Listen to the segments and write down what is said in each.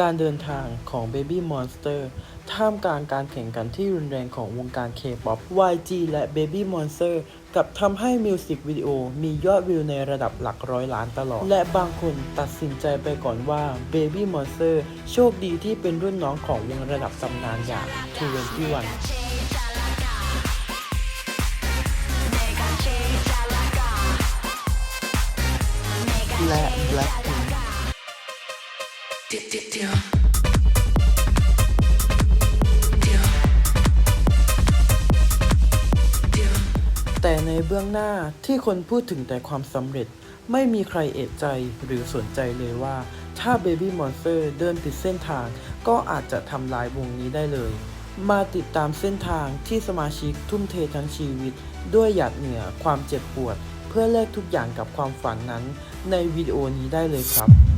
การเดินทางของ Baby Monster ท่ามกลางการแข่งขันที่รุนแรงของวงการ K-POP YG และ Baby Monster กับทำให้มิวสิกวิดีโอมียอดวิวในระดับหลักร้อยล้านตลอด และบางคนตัดสินใจไปก่อนว่า Baby Monster โชคดีที่เป็นรุ่นน้องของวงระดับตำนานอย่าง21และ Blackpink แต่ในเบื้องหน้าที่คนพูดถึงแต่ความสำเร็จ ไม่มีใครเอะใจหรือสนใจเลยว่า ถ้า Baby Monster เดินผิดเส้นทาง ก็อาจจะทำลายวงนี้ได้เลย มาติดตามเส้นทางที่สมาชิกทุ่มเททั้งชีวิต ด้วยหยาดเหงื่อความเจ็บปวด เพื่อแลกทุกอย่างกับความฝันนั้น ในวิดีโอนี้ได้เลยครับ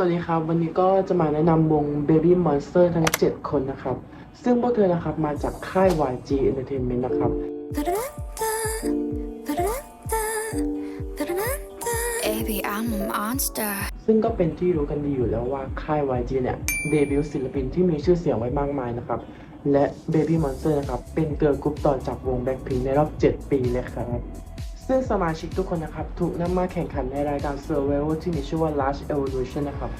วัสดีครับ วันนี้ก็จะมาแนะนำวง Baby Monster ทั้ง 7 คนนะครับ ซึ่งพวกเธอนะครับมาจากค่าย YG Entertainment นะครับ Baby, I'm a monster. ซึ่งก็เป็นที่รู้กันดีอยู่แล้วว่าค่าย YG เนี่ย เดบิวต์ศิลปินที่มีชื่อเสียงไว้มากมายนะครับ และ Baby Monster นะครับ เป็นเกิร์ลกรุ๊ปต่อจากวง Blackpink ในรอบ 7 ปีเลยครับ ซึ่งสมาชิกทุกคนนะครับ ถูกนำมาแข่งขันในรายการ Survival ที่มีชื่อว่า Last Evolution นะครับ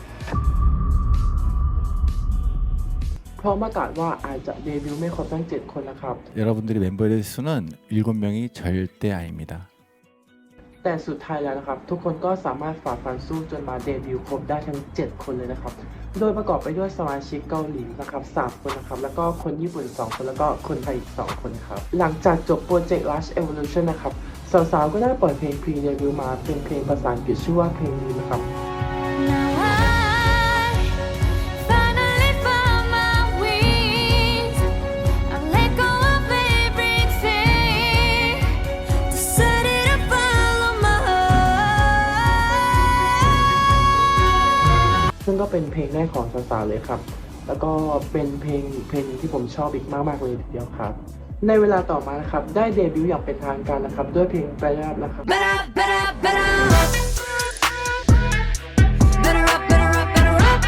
เพราะประกาศว่าอาจจะเดบิวต์ไม่ครบทั้ง 7 คนนะครับ 여러분들이 멤버의 수는 7명이 절대 아닙니다. แต่สุดท้ายแล้วนะครับ ทุกคนก็สามารถฝ่าฟันสู้จนมาเดบิวต์ครบได้ทั้ง 7 คนเลยนะครับ โดยประกอบไปด้วยสมาชิกเกาหลีนะครับ3คนนะครับ แล้วก็คนญี่ปุ่น 2 คนแล้วก็คนไทยอีก 2 คนครับ หลังจากจบโปรเจกต์ Last Evolution นะครับ สาวๆก็ได้ปล่อยเพลงพรีเดบิวต์มาเป็นเพลงภาษาอังกฤษชื่อว่าเพลงนี้นะครับ ซึ่งก็เป็นเพลงแรกของสาวๆเลยครับ แล้วก็เป็นเพลงเพลงที่ผมชอบอีกมากๆเลยทีเดียวครับ ในเวลาต่อมานะครับ ได้เดบิวต์อย่างเป็นทางการนะครับ ด้วยเพลงแปลรับนะครับ Better up, better up, better up. Better up, better up, better up.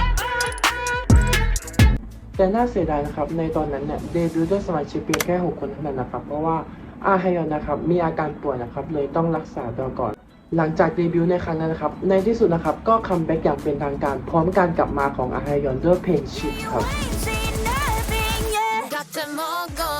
แต่น่าเสียดายนะครับ ในตอนนั้นเนี่ยเดบิวต์ด้วยสมาชิกเพียงแค่ 6 คนเท่านั้นนะครับ เพราะว่าอาฮยอนนะครับ มีอาการป่วยนะครับ เลยต้องรักษาตัวก่อน หลังจากเดบิวต์ในครั้งนั้นนะครับ ในที่สุดนะครับ ก็คัมแบ็กอย่างเป็นทางการ พร้อมการกลับมาของอาฮยอนด้วยเพลงชิปครับ Ain't seen nothing yet. Got them all gone.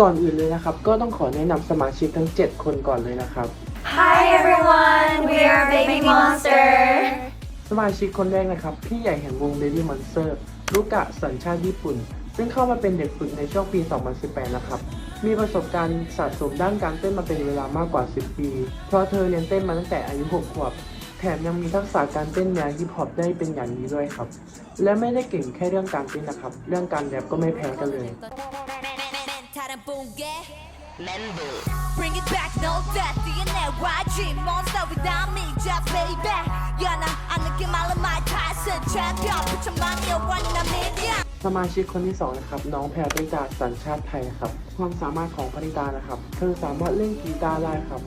ก่อนอื่นเลยนะครับ ก็ต้องขอแนะนำสมาชิกทั้ง 7 คนก่อนเลยนะครับ Hi everyone we are Baby Monster สมาชิกคนแรกนะครับ พี่ใหญ่แห่งวง Baby Monster ลูกะสัญชาติญี่ปุ่น ซึ่งเข้ามาเป็นเด็กฝึกในช่วงปี 2018 นะครับ มีประสบการณ์สะสมด้านการเต้นมาเป็นเวลามากกว่า 10 ปี เพราะเธอเรียนเต้นมาตั้งแต่อายุ 6 ขวบ แถมยังมีทักษะการเต้นแนวฮิปฮอปได้เป็นอย่างดีด้วยครับ และไม่ได้เก่งแค่เรื่องการเต้นนะครับ เรื่องการแรปก็ไม่แพ้กันเลย Bring it back, no that DNA YG monster without me, just baby Yeah, nah, I look at my Mike Tyson champion Put your money on one in a million สมาชิกคนที่สองนะครับน้องแพรปริตาสัญชาติไทยนะครับความสามารถของปริตานะครับ เธอสามารถเล่นกีตาร์ได้ครับ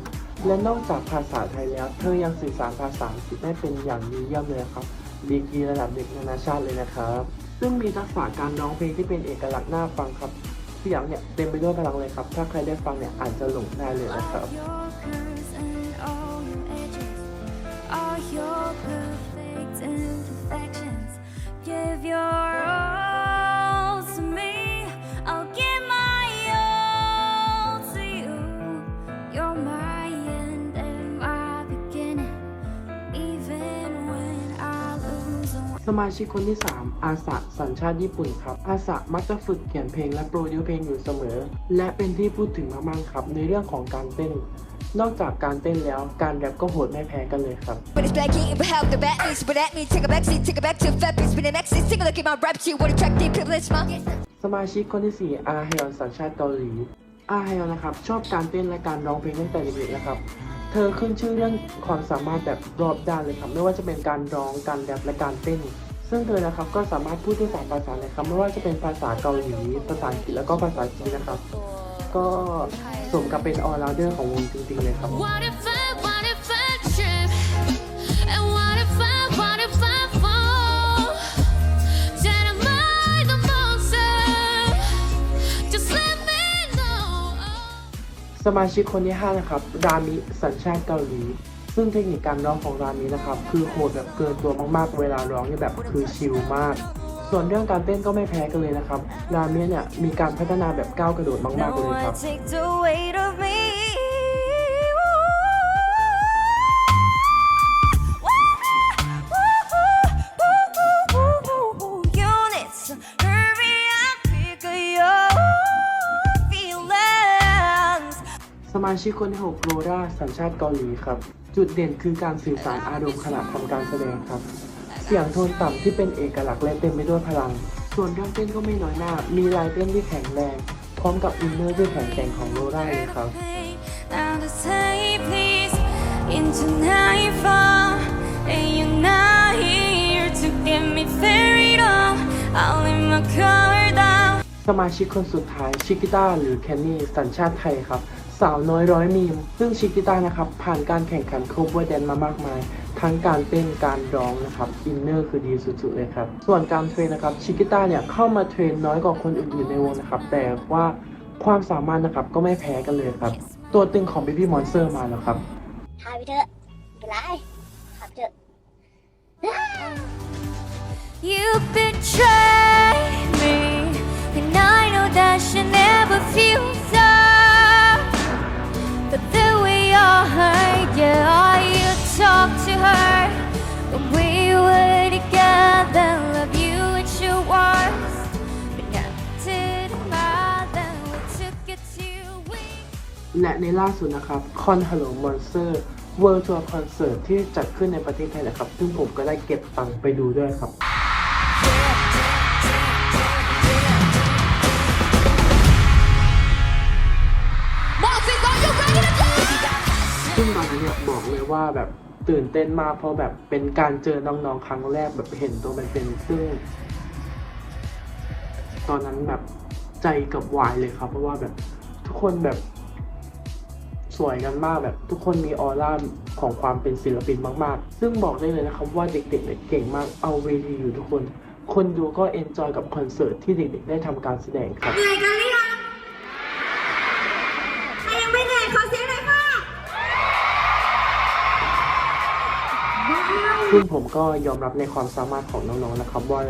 และนอกจากภาษาไทยแล้ว เธอยังสื่อสารภาษาอังกฤษได้เป็นอย่างดีเยี่ยมเลยครับดีกรีระดับเด็กนานาชาติเลยนะครับ ซึ่งมีทักษะการร้องเพลงที่เป็นเอกลักษณ์น่าฟังครับ เสียงเนี่ยเต็มไปด้วยพลังเลยครับ ถ้าใครได้ฟังเนี่ยอาจจะหลงได้เลยนะครับ สมาชิกคนที่ 3 อาสะสัญชาติญี่ปุ่นครับ อาสะมักจะฝึกเขียนเพลงและโปรดิวเพลงอยู่เสมอ และเป็นที่พูดถึงมากๆครับ ในเรื่องของการเต้น นอกจากการเต้นแล้วการแรปก็โหดไม่แพ้กันเลยครับ When it's black eating but help the bad news but at me take a back seat take it back to fat beats been an exit sing a look at my rap sheet what attract deep privilege man สมาชิกคนที่ 4 อาฮยอนสัญชาติเกาหลี อาฮยอนนะครับชอบการเต้นและการร้องเพลงตั้งแต่เด็กๆนะครับ เธอขึ้นชื่อเรื่องความสามารถแบบรอบด้านเลยครับไม่ว่าจะเป็นการร้องการแรปและการเต้น ซึ่งเธอนะครับก็สามารถพูดได้สามภาษาเลยครับไม่ว่าจะเป็นภาษาเกาหลีภาษาอังกฤษแล้วก็ภาษาจีนนะครับ ก็สมกับเป็นออลราเดอร์ของวงจริงๆเลยครับ สมาชิกคนที่5นะครับรามิสัญชาติเกาหลี ซึ่งเทคนิคการร้องของรามินะครับ คือโหดแบบเกินตัวมากๆ เวลาร้องเนี่ยแบบคือชิลมาก ส่วนเรื่องการเต้นก็ไม่แพ้กันเลยนะครับรามิเนี่ยมีการพัฒนาแบบก้าวกระโดดมากๆเลยครับ มาชิกคนที่6โรราสัญชาติเกาหลีครับ จุดเด่นคือการสื่อสารอารมณ์ขณะทำการแสดงครับ เสียงโทนต่ำที่เป็นเอกลักษณ์และเต็มไปด้วยพลัง ส่วนเรื่องเต้นก็ไม่น้อยหน้า มีลายเต้นที่แข็งแรง พร้อมกับอินเนอร์ที่แข็งแกร่งของโรราเลยครับ Now to say please into nightfall And you're not here to get me freedom I'll lay my color down สมาชิกคนสุดท้ายชิกิต้าหรือแคนนี่สัญชาติไทยครับ สาวน้อยร้อยมีม ซึ่งชิกิต้านะครับผ่านการแข่งขันโคเวอร์แดนมามากมาย ทั้งการเต้นการร้องนะครับอินเนอร์คือดีสุดๆเลยครับ ส่วนการเทรนนะครับชิกิต้าเนี่ยเข้ามาเทรนน้อยกว่าคนอื่นๆในวงนะครับ แต่ว่าความสามารถนะครับก็ไม่แพ้กันเลยครับ ตัวตึงของ Baby Monster มาแล้วครับหายไปเถอะไม่เป็นไรหายไปเถอะ You betrayed และในล่าสุดนะครับ Con Hello Monster World Tour Concert ที่จัดขึ้นในประเทศไทยนะครับ ซึ่งผมก็ได้เก็บตังค์ไปดูด้วยครับซึ่งตอนนั้นเนี่ยบอกเลยว่าแบบตื่นเต้นมากเพราะแบบเป็นการเจอน้องๆครั้งแรกแบบเห็นตัวเป็นๆซึ่ง ตอนนั้นแบบใจกับวายเลยครับ เพราะว่าแบบทุกคนแบบ สวยกันมากแบบทุกคนมีออร่าของความเป็นศิลปินมากๆ ซึ่งบอกได้เลยนะครับว่าเด็กๆเนี่ยเก่งมากเอาเวทีอยู่ทุกคน คนดูก็เอนจอยกับคอนเสิร์ตที่เด็กๆ ได้ทำการแสดงครับ เหนื่อยกันหรือยังใครยังไม่เหนื่อยขอเสียงหน่อยค่ะซึ่งผมก็ยอมรับในความสามารถของน้องๆนะครับว่า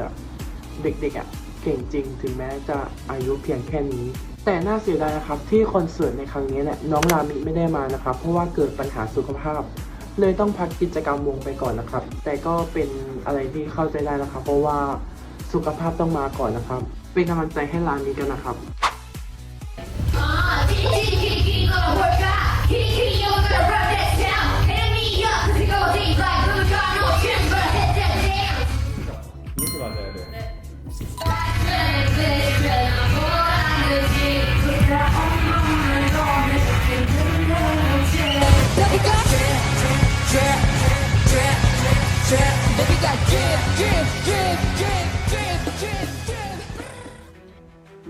เด็กๆอะเก่งจริงถึงแม้จะอายุเพียงแค่นี้ แต่น่าเสียดายนะครับที่คอนเสิร์ตในครั้งนี้เนี่ยน้องรามิไม่ได้มานะครับ เพราะว่าเกิดปัญหาสุขภาพ เลยต้องพักกิจกรรมวงไปก่อนนะครับ แต่ก็เป็นอะไรที่เข้าใจได้นะครับ เพราะว่าสุขภาพต้องมาก่อนนะครับ เป็นกำลังใจให้รามิกันนะครับ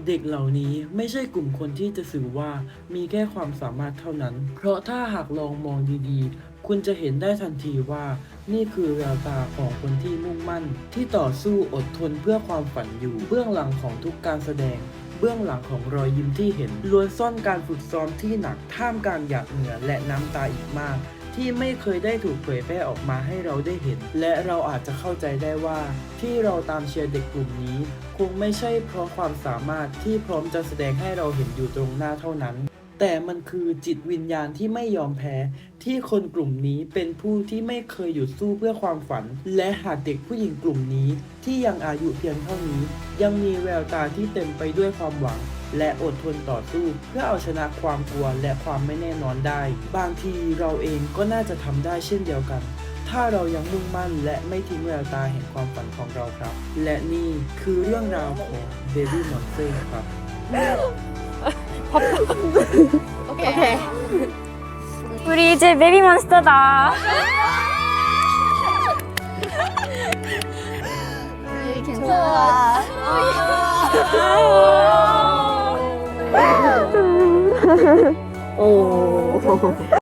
เด็กเหล่านี้ไม่ใช่กลุ่มคนที่จะสื่อว่ามีแค่ความสามารถเท่านั้น เพราะถ้าหากลองมองดีๆ คุณจะเห็นได้ทันทีว่า นี่คือแววตาของคนที่มุ่งมั่น ที่ต่อสู้อดทนเพื่อความฝันอยู่ เบื้องหลังของทุกการแสดง เบื้องหลังของรอยยิ้มที่เห็นล้วนซ่อนการฝึกซ้อมที่หนักท่ามกลางหยาดเหงื่อและน้ำตาอีกมาก ที่ไม่เคยได้ถูกเผยแพร่ออกมาให้เราได้เห็น และเราอาจจะเข้าใจได้ว่า ที่เราตามเชียร์เด็กกลุ่มนี้ คงไม่ใช่เพราะความสามารถที่พร้อมจะแสดงให้เราเห็นอยู่ตรงหน้าเท่านั้น แต่มันคือจิตวิญญาณที่ไม่ยอมแพ้ ที่คนกลุ่มนี้เป็นผู้ที่ไม่เคยหยุดสู้เพื่อความฝัน และหากเด็กผู้หญิงกลุ่มนี้ที่ยังอายุเพียงเท่านี้ ยังมีแววตาที่เต็มไปด้วยความหวัง และอดทนต่อสู้ เพื่อเอาชนะความกลัวและความไม่แน่นอนได้ บางทีเราเองก็น่าจะทำได้เช่นเดียวกันถ้าเรายังมุ่งมั่นและไม่ทิ้งแววตาแห่งความฝันของเราครับ และนี่คือเรื่องราวของ Baby Monster ครับ 오케이. 오케이. 우리 이제 베비몬스터다. 괜찮아. 아. 오.